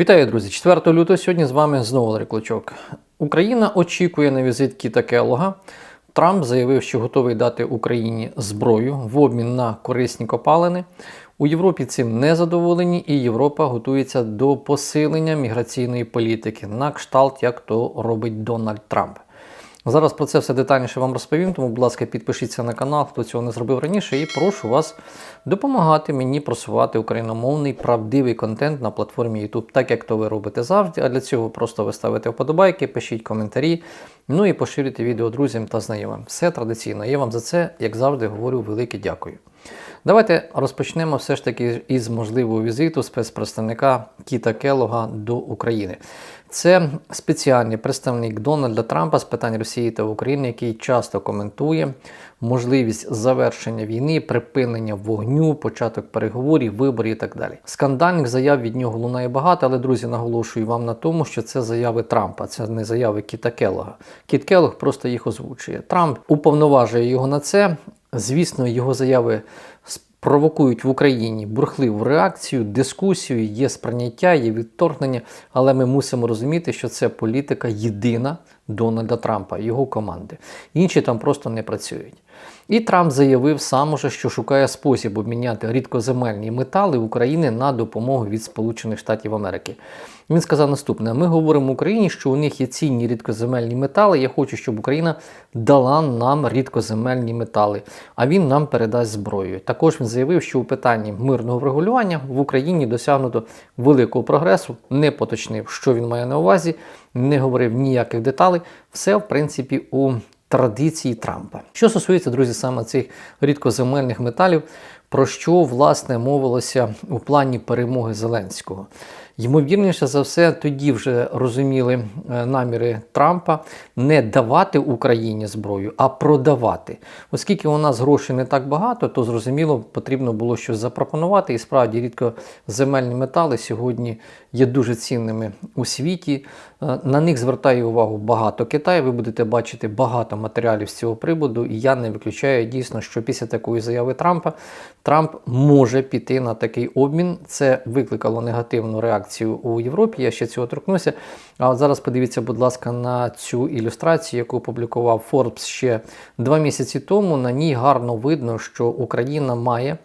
Вітаю, друзі! 4 лютого сьогодні з вами знову Валерій Клочок. Україна очікує на візит Кіта Келога. Трамп заявив, що готовий дати Україні зброю в обмін на корисні копалини. У Європі цим не задоволені, і Європа готується до посилення міграційної політики на кшталт, як то робить Дональд Трамп. Зараз про це все детальніше вам розповім, тому, будь ласка, підпишіться на канал, хто цього не зробив раніше, і прошу вас допомагати мені просувати україномовний правдивий контент на платформі YouTube, так як то ви робите завжди. А для цього просто ви ставите вподобайки, пишіть коментарі, ну і поширюйте відео друзям та знайомим. Все традиційно. Я вам за це, як завжди, говорю велике дякую. Давайте розпочнемо все ж таки із можливого візиту спецпредставника Кіта Келлога до України. Це спеціальний представник Дональда Трампа з питань Росії та України, який часто коментує можливість завершення війни, припинення вогню, початок переговорів, виборів і так далі. Скандальних заяв від нього лунає багато, але друзі, наголошую вам на тому, що це заяви Трампа, це не заяви Кіта Келлога. Кіт Келлог просто їх озвучує. Трамп уповноважує його на це. Звісно, його заяви провокують в Україні бурхливу реакцію, дискусію, є сприйняття, є відторгнення, але ми мусимо розуміти, що це політика єдина Дональда Трампа, його команди. Інші там просто не працюють. І Трамп заявив сам уже, що шукає спосіб обміняти рідкоземельні метали України на допомогу від Сполучених Штатів Америки. Він сказав наступне: ми говоримо Україні, що у них є цінні рідкоземельні метали. Я хочу, щоб Україна дала нам рідкоземельні метали, а він нам передасть зброю. Також він заявив, що у питанні мирного врегулювання в Україні досягнуто великого прогресу, не поточнив, що він має на увазі, не говорив ніяких деталей. Все, в принципі, у традиції Трампа. Що стосується, друзі, саме цих рідкоземельних металів, про що власне мовилося у плані перемоги Зеленського. Ймовірніше за все, тоді вже розуміли е, наміри Трампа не давати Україні зброю, а продавати. Оскільки у нас грошей не так багато, то зрозуміло потрібно було щось запропонувати. І справді рідко земельні метали сьогодні є дуже цінними у світі. Е, на них звертає увагу багато Китаю. Ви будете бачити багато матеріалів з цього приводу, і я не виключаю дійсно, що після такої заяви Трампа Трамп може піти на такий обмін. Це викликало негативну реакцію у Європі. Я ще цього торкнуся. А от зараз подивіться, будь ласка, на цю ілюстрацію, яку опублікував Forbes ще два місяці тому. На ній гарно видно, що Україна має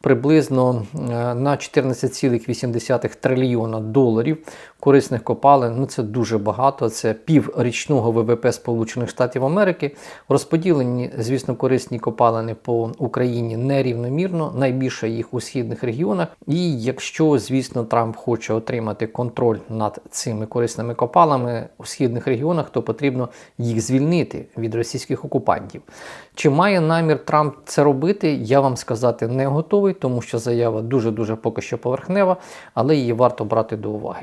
приблизно е, на 14,8 трильйона доларів корисних копалин. Ну це дуже багато. Це піврічного ВВП Сполучених Штатів Америки. Розподілені, звісно, корисні копалини по Україні нерівномірно, найбільше їх у східних регіонах. І якщо, звісно, Трамп хоче отримати контроль над цими корисними копалами у східних регіонах, то потрібно їх звільнити від російських окупантів. Чи має намір Трамп це робити? Я вам сказати не готовий, тому що заява дуже дуже поки що поверхнева, але її варто брати до уваги.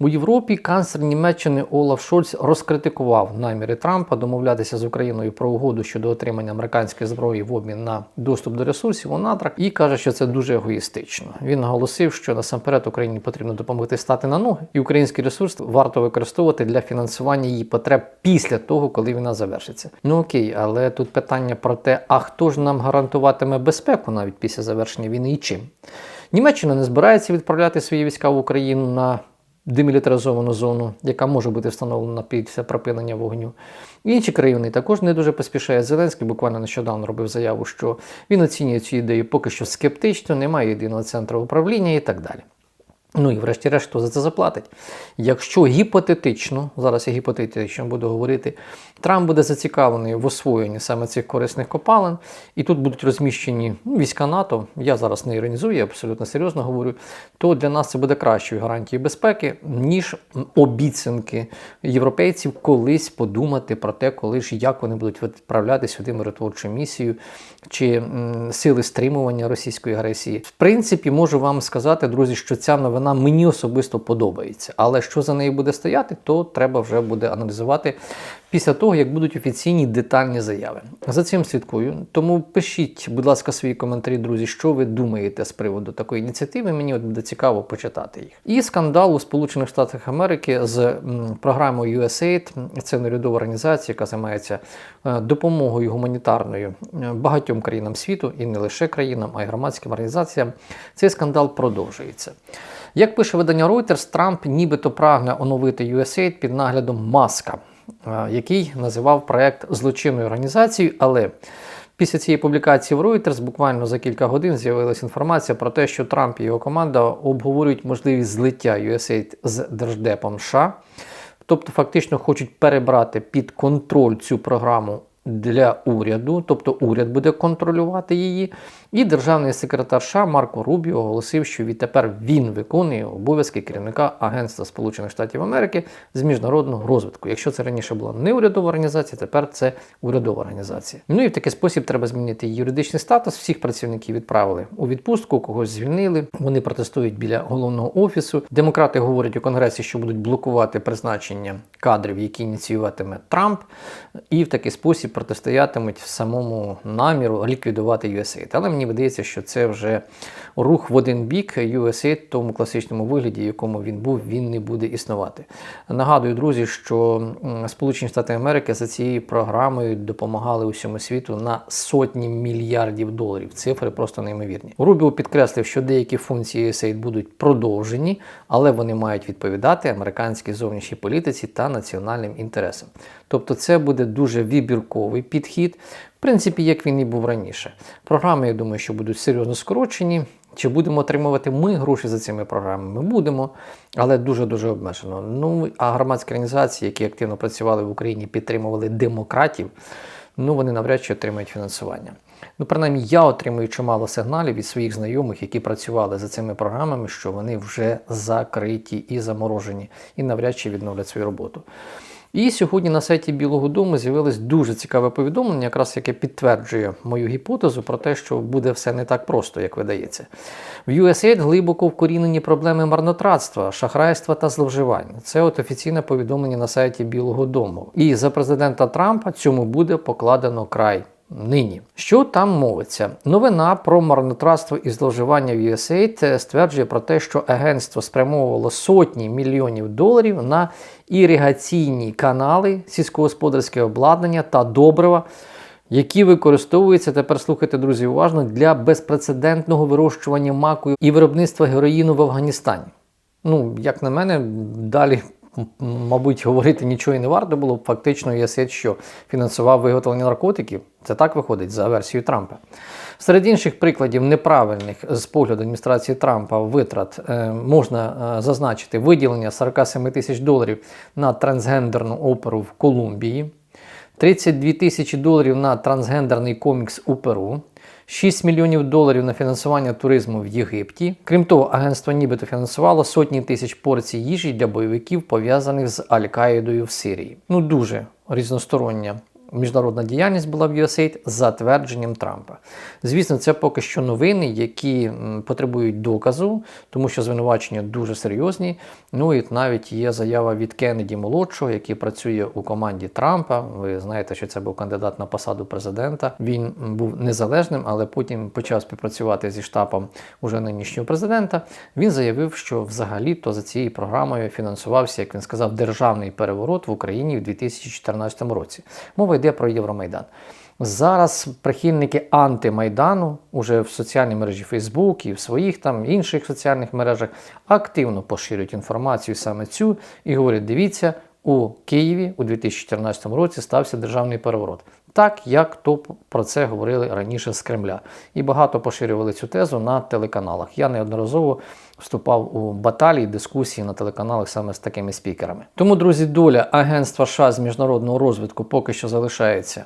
У Європі канцлер Німеччини Олаф Шольц розкритикував наміри Трампа домовлятися з Україною про угоду щодо отримання американської зброї в обмін на доступ до ресурсів у надрах і каже, що це дуже егоїстично. Він наголосив, що насамперед Україні потрібно допомогти стати на ноги, і український ресурс варто використовувати для фінансування її потреб після того, коли війна завершиться. Ну окей, але тут питання про те, а хто ж нам гарантуватиме безпеку навіть після завершення війни і чим? Німеччина не збирається відправляти свої війська в Україну на демілітаризовану зону, яка може бути встановлена після припинення вогню. Інші країни також не дуже поспішають. Зеленський буквально нещодавно робив заяву, що він оцінює цю ідею поки що скептично, немає єдиного центру управління і так далі. Ну і врешті-решт, хто за це заплатить. Якщо гіпотетично, зараз я гіпотетично буду говорити, Трамп буде зацікавлений в освоєнні саме цих корисних копалин, і тут будуть розміщені ну, війська НАТО, я зараз не іронізую, я абсолютно серйозно говорю, то для нас це буде кращою гарантією безпеки, ніж обіцянки європейців колись подумати про те, коли ж як вони будуть відправляти сюди миротворчу місію чи м, сили стримування російської агресії. В принципі, можу вам сказати, друзі, що ця новина мені особисто подобається. Але що за нею буде стояти, то треба вже буде аналізувати після того, як будуть офіційні детальні заяви. За цим слідкую. Тому пишіть, будь ласка, свої коментарі, друзі, що ви думаєте з приводу такої ініціативи. Мені от буде цікаво почитати їх. І скандал у Сполучених Штатах Америки з програмою USAID. Це неурядова організація, яка займається е, допомогою гуманітарною е, багатьом країнам світу і не лише країнам, а й громадським організаціям. Цей скандал продовжується. Як пише видання Reuters, Трамп нібито прагне оновити USAID під наглядом Маска, який називав проект злочинною організацією, але Після цієї публікації в Reuters буквально за кілька годин з'явилася інформація про те, що Трамп і його команда обговорюють можливість злиття USAID з Держдепом США. Тобто, фактично хочуть перебрати під контроль цю програму для уряду, тобто уряд буде контролювати її. І державний секретар США Марко Рубіо оголосив, що відтепер він виконує обов'язки керівника Агентства Сполучених Штатів Америки з міжнародного розвитку. Якщо це раніше була не урядова організація, тепер це урядова організація. Ну і в такий спосіб треба змінити юридичний статус. Всіх працівників відправили у відпустку, когось звільнили. Вони протестують біля головного офісу. Демократи говорять у конгресі, що будуть блокувати призначення кадрів, які ініціюватиме Трамп, і в такий спосіб протистоятимуть самому наміру ліквідувати USAID. Але мені видається, що це вже рух в один бік. USAID тому класичному вигляді, якому він був, він не буде існувати. Нагадую, друзі, що Сполучені Штати Америки за цією програмою допомагали усьому світу на сотні мільярдів доларів. Цифри просто неймовірні. Рубіо підкреслив, що деякі функції USAID будуть продовжені, але вони мають відповідати американській зовнішній політиці та національним інтересам. Тобто, це буде дуже вибірковий підхід. В принципі, як він і був раніше. Програми, я думаю, що будуть серйозно скорочені. Чи будемо отримувати ми гроші за цими програмами? Будемо, але дуже-дуже обмежено. Ну, а громадські організації, які активно працювали в Україні, підтримували демократів, ну вони навряд чи отримають фінансування. Ну, принаймні, я отримую чимало сигналів від своїх знайомих, які працювали за цими програмами, що вони вже закриті і заморожені, і навряд чи відновлять свою роботу. І сьогодні на сайті Білого Дому з'явилось дуже цікаве повідомлення, якраз яке підтверджує мою гіпотезу про те, що буде все не так просто, як видається. В USAID глибоко вкорінені проблеми марнотратства, шахрайства та зловживання. Це от офіційне повідомлення на сайті Білого Дому. І за президента Трампа цьому буде покладено край. Нині. Що там мовиться? Новина про марнотратство і зловживання в USAID стверджує про те, що агентство спрямовувало сотні мільйонів доларів на іригаційні канали, сільськогосподарське обладнання та добрива, які використовуються, тепер слухайте, друзі, уважно, для безпрецедентного вирощування маку і виробництва героїну в Афганістані. Ну, як на мене, далі мабуть, говорити нічого і не варто було. Фактично, ЄСЕД, що фінансував виготовлення наркотиків. Це так виходить за версією Трампа. Серед інших прикладів неправильних з погляду адміністрації Трампа витрат е, можна е, зазначити виділення 47 тисяч доларів на трансгендерну оперу в Колумбії, 32 тисячі доларів на трансгендерний комікс у Перу. 6 мільйонів доларів на фінансування туризму в Єгипті. Крім того, агентство нібито фінансувало сотні тисяч порцій їжі для бойовиків, пов'язаних з Аль-Каїдою в Сирії. Ну дуже різностороння міжнародна діяльність була в USAID за твердженням Трампа. Звісно, це поки що новини, які потребують доказу, тому що звинувачення дуже серйозні. Ну і навіть є заява від Кеннеді молодшого, який працює у команді Трампа. Ви знаєте, що це був кандидат на посаду президента. Він був незалежним, але потім почав співпрацювати зі штабом уже нинішнього президента. Він заявив, що взагалі-то за цією програмою фінансувався, як він сказав, державний переворот в Україні в 2014 році. Мова йде про Євромайдан. Зараз прихильники антимайдану уже в соціальній мережі Фейсбук і в своїх там інших соціальних мережах активно поширюють інформацію саме цю і говорять: дивіться, у Києві у 2014 році стався державний переворот. Так як то про це говорили раніше з Кремля. І багато поширювали цю тезу на телеканалах. Я неодноразово вступав у баталії, дискусії на телеканалах саме з такими спікерами. Тому, друзі, доля Агентства США з міжнародного розвитку поки що залишається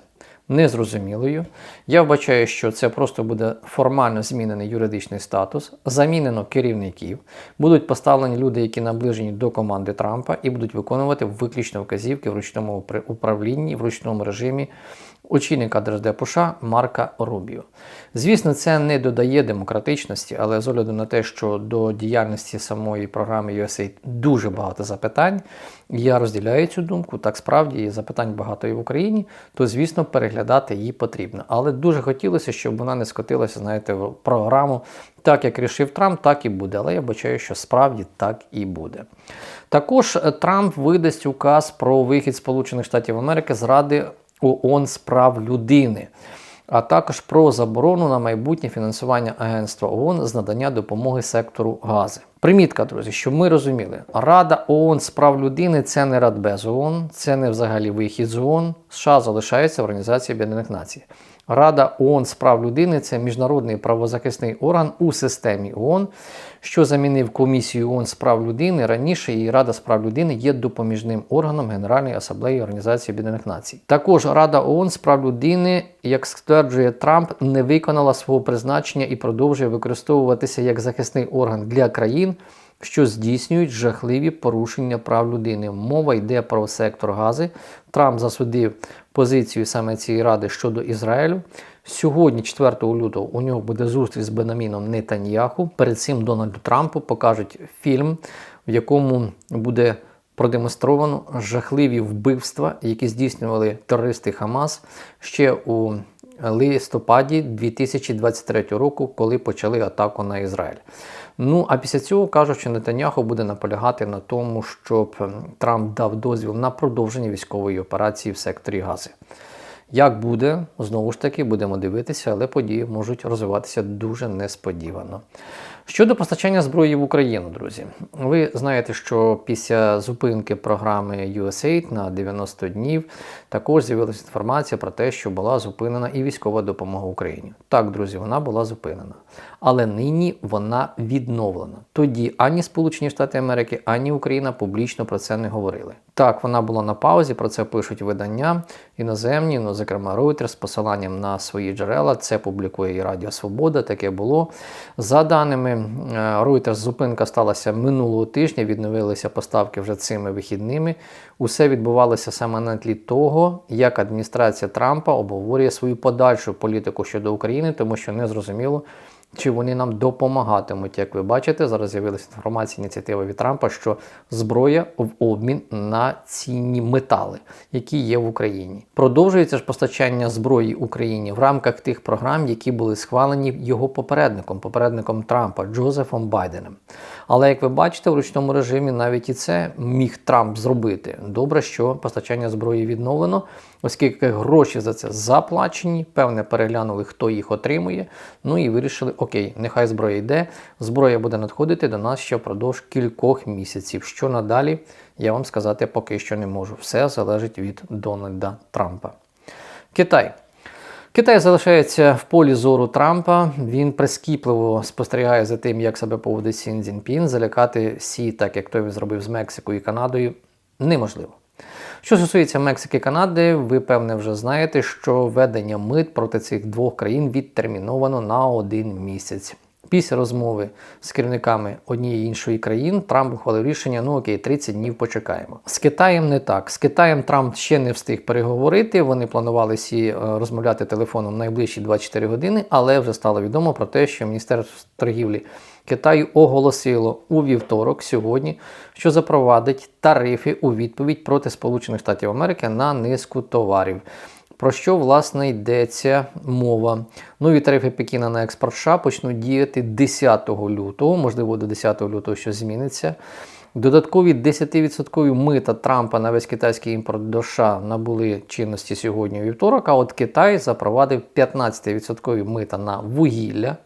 незрозумілою. Я вбачаю, що це просто буде формально змінений юридичний статус, замінено керівників, будуть поставлені люди, які наближені до команди Трампа, і будуть виконувати виключно вказівки в ручному управлінні, в ручному режимі очільника Держдепу США Марка Рубіо. Звісно, це не додає демократичності, але з огляду на те, що до діяльності самої програми USAID дуже багато запитань, я розділяю цю думку. Так справді запитань багато і в Україні, то звісно переглядати її потрібно. Але дуже хотілося, щоб вона не скотилася, знаєте, в програму. Так як рішив Трамп, так і буде. Але я бачаю, що справді так і буде. Також е, Трамп видасть указ про вихід Сполучених Штатів Америки з Ради ООН з прав людини, а також про заборону на майбутнє фінансування Агентства ООН з надання допомоги сектору гази. Примітка, друзі, щоб ми розуміли, Рада ООН з прав людини це не Радбез ООН, це не взагалі вихід з ООН. США залишається в Організації Об'єднаних Націй. Рада ООН з прав людини це міжнародний правозахисний орган у системі ООН, що замінив комісію ООН з прав людини. Раніше і Рада з прав людини є допоміжним органом Генеральної асамблеї Організації Об'єднаних Націй. Також Рада ООН з прав людини, як стверджує Трамп, не виконала свого призначення і продовжує використовуватися як захисний орган для країн. Що здійснюють жахливі порушення прав людини. Мова йде про сектор гази. Трамп засудив позицію саме цієї ради щодо Ізраїлю. Сьогодні, 4 лютого, у нього буде зустріч з Бенаміном Нетаньяху. Перед цим Дональду Трампу покажуть фільм, в якому буде продемонстровано жахливі вбивства, які здійснювали терористи Хамас ще у листопаді 2023 року, коли почали атаку на Ізраїль. Ну а після цього кажуть, що Нетаньяху буде наполягати на тому, щоб Трамп дав дозвіл на продовження військової операції в секторі Гази. Як буде, знову ж таки, будемо дивитися, але події можуть розвиватися дуже несподівано. Щодо постачання зброї в Україну, друзі, ви знаєте, що після зупинки програми USAID на 90 днів також з'явилася інформація про те, що була зупинена і військова допомога Україні. Так, друзі, вона була зупинена. Але нині вона відновлена. Тоді ані Сполучені Штати Америки, ані Україна публічно про це не говорили. Так, вона була на паузі, про це пишуть видання іноземні, ну, зокрема Reuters, з посиланням на свої джерела. Це публікує і Радіо Свобода, таке було. За даними е, Reuters, зупинка сталася минулого тижня, відновилися поставки вже цими вихідними. Усе відбувалося саме на тлі того, як адміністрація Трампа обговорює свою подальшу політику щодо України, тому що не зрозуміло. Чи вони нам допомагатимуть? Як ви бачите, зараз з'явилася інформація ініціатива від Трампа, що зброя в обмін на цінні метали, які є в Україні. Продовжується ж постачання зброї Україні в рамках тих програм, які були схвалені його попередником, попередником Трампа Джозефом Байденом. Але як ви бачите, в ручному режимі навіть і це міг Трамп зробити. Добре, що постачання зброї відновлено, оскільки гроші за це заплачені, певне переглянули, хто їх отримує. Ну і вирішили, окей, нехай зброя йде. Зброя буде надходити до нас ще впродовж кількох місяців. Що надалі, я вам сказати поки що не можу. Все залежить від Дональда Трампа. Китай. Китай залишається в полі зору Трампа. Він прискіпливо спостерігає за тим, як себе поводить Сін Цзіньпін. Залякати всі, так як той він зробив з Мексикою і Канадою, неможливо. Що стосується Мексики і Канади, ви певне вже знаєте, що введення мит проти цих двох країн відтерміновано на один місяць. Після розмови з керівниками однієї іншої країн Трамп ухвалив рішення: ну окей, 30 днів почекаємо. З Китаєм не так. З Китаєм Трамп ще не встиг переговорити. Вони планували всі е, розмовляти телефоном найближчі 24 години, але вже стало відомо про те, що Міністерство торгівлі Китаю оголосило у вівторок сьогодні, що запровадить тарифи у відповідь проти Сполучених Штатів Америки на низку товарів. Про що власне йдеться мова? Нові тарифи Пекіна на експорт США почнуть діяти 10 лютого, можливо, до 10 лютого щось зміниться. Додаткові 10% мита Трампа на весь китайський імпорт до США набули чинності сьогодні у вівторок. А от Китай запровадив 15% мита на вугілля,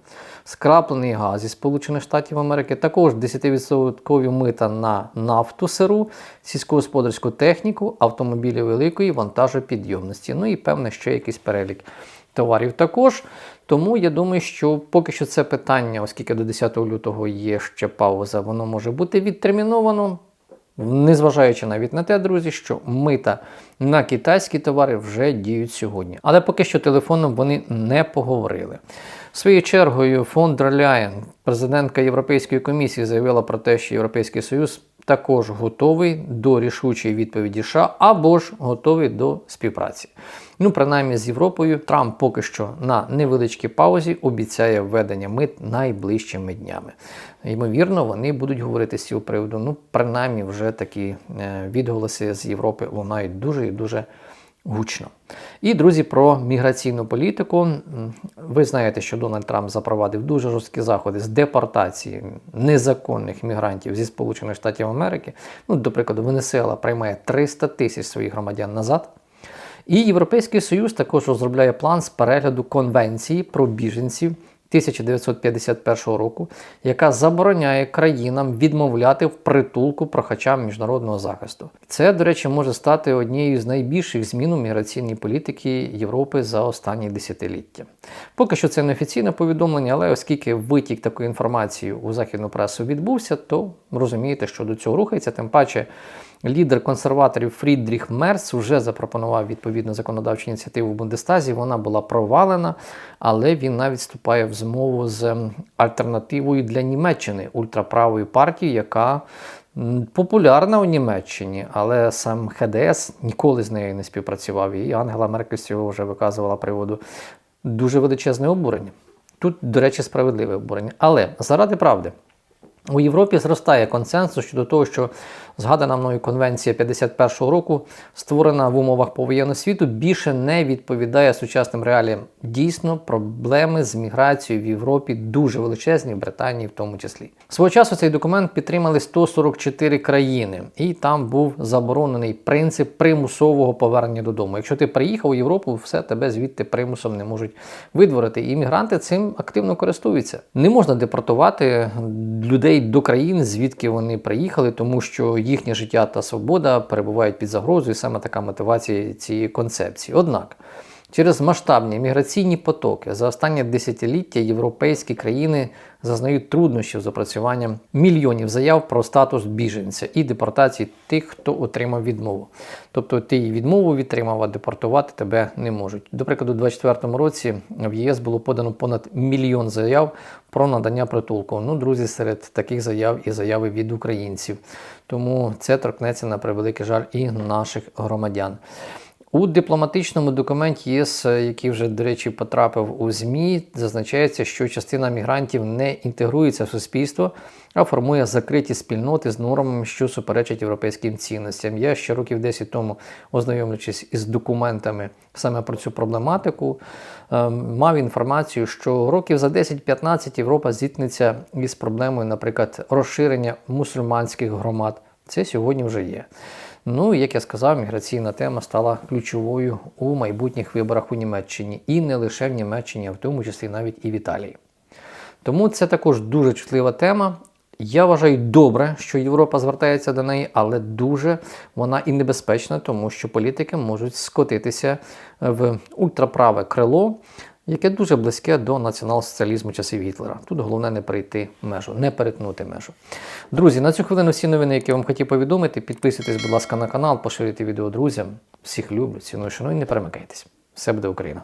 скраплений газ із Сполучених Штатів Америки, також 10% мита на нафту сиру, сільськогосподарську техніку, автомобілі великої вантажопідйомності. Ну і певне, ще якийсь перелік товарів також. Тому я думаю, що поки що це питання, оскільки до 10 лютого є ще пауза, воно може бути відтерміновано. Незважаючи навіть на те, друзі, що мита на китайські товари вже діють сьогодні. Але поки що телефоном вони не поговорили. Своєю чергою, фон дер президентка Європейської комісії, заявила про те, що Європейський Союз також готовий до рішучої відповіді США або ж готовий до співпраці. Ну, принаймні з Європою Трамп поки що на невеличкій паузі обіцяє введення мит найближчими днями. Ймовірно, вони будуть говорити з цього приводу. Ну, принаймні, вже такі е, відголоси з Європи лунають дуже і дуже гучно. І, друзі, про міграційну політику. Ви знаєте, що Дональд Трамп запровадив дуже жорсткі заходи з депортації незаконних мігрантів зі Сполучених Штатів Америки. Ну, до прикладу, Венесуела приймає 300 тисяч своїх громадян назад. І Європейський Союз також розробляє план з перегляду конвенції про біженців 1951 року, яка забороняє країнам відмовляти в притулку прохачам міжнародного захисту. Це, до речі, може стати однією з найбільших змін у міграційній політики Європи за останні десятиліття. Поки що це не офіційне повідомлення, але оскільки витік такої інформації у західну пресу відбувся, то розумієте, що до цього рухається, тим паче. Лідер консерваторів Фрідріх Мерц вже запропонував відповідну законодавчу ініціативу в Бундестазі. Вона була провалена, але він навіть вступає в змову з альтернативою для Німеччини ультраправою партії, яка популярна у Німеччині, але сам ХДС ніколи з нею не співпрацював. І Ангела Меркель цього вже виказувала приводу дуже величезне обурення. Тут, до речі, справедливе обурення. Але заради правди. У Європі зростає консенсус щодо того, що згадана мною конвенція 51-го року, створена в умовах повоєнного світу, більше не відповідає сучасним реаліям. Дійсно, проблеми з міграцією в Європі дуже величезні, в Британії в тому числі. Свого часу цей документ підтримали 144 країни, і там був заборонений принцип примусового повернення додому. Якщо ти приїхав у Європу, все тебе звідти примусом не можуть видворити. І мігранти цим активно користуються. Не можна депортувати людей до країн, звідки вони приїхали, тому що їхнє життя та свобода перебувають під загрозою. Саме така мотивація цієї концепції. Однак. Через масштабні міграційні потоки за останні десятиліття європейські країни зазнають труднощів з опрацюванням мільйонів заяв про статус біженця і депортації тих, хто отримав відмову. Тобто ти її відмову відтримав, а депортувати тебе не можуть. До прикладу, у 2024 році в ЄС було подано понад мільйон заяв про надання притулку. Ну, друзі, серед таких заяв і заяви від українців. Тому це торкнеться на превеликий жаль і наших громадян. У дипломатичному документі ЄС, який вже, до речі, потрапив у ЗМІ, зазначається, що частина мігрантів не інтегрується в суспільство, а формує закриті спільноти з нормами, що суперечать європейським цінностям. Я ще років 10 тому, ознайомлюючись із документами саме про цю проблематику, ем, мав інформацію, що років за 10-15 Європа зіткнеться із проблемою, наприклад, розширення мусульманських громад. Це сьогодні вже є. Ну, як я сказав, міграційна тема стала ключовою у майбутніх виборах у Німеччині. І не лише в Німеччині, а в тому числі навіть і в Італії. Тому це також дуже чутлива тема. Я вважаю добре, що Європа звертається до неї, але дуже вона і небезпечна, тому що політики можуть скотитися в ультраправе крило, яке дуже близьке до націонал-соціалізму часів Гітлера. Тут головне не перейти межу, не перетнути межу. Друзі, на цю хвилину всі новини, які вам хотів повідомити. Підписуйтесь, будь ласка, на канал, поширюйте відео друзям. Всіх люблю, ціную, шаную, не перемикайтесь. Все буде Україна!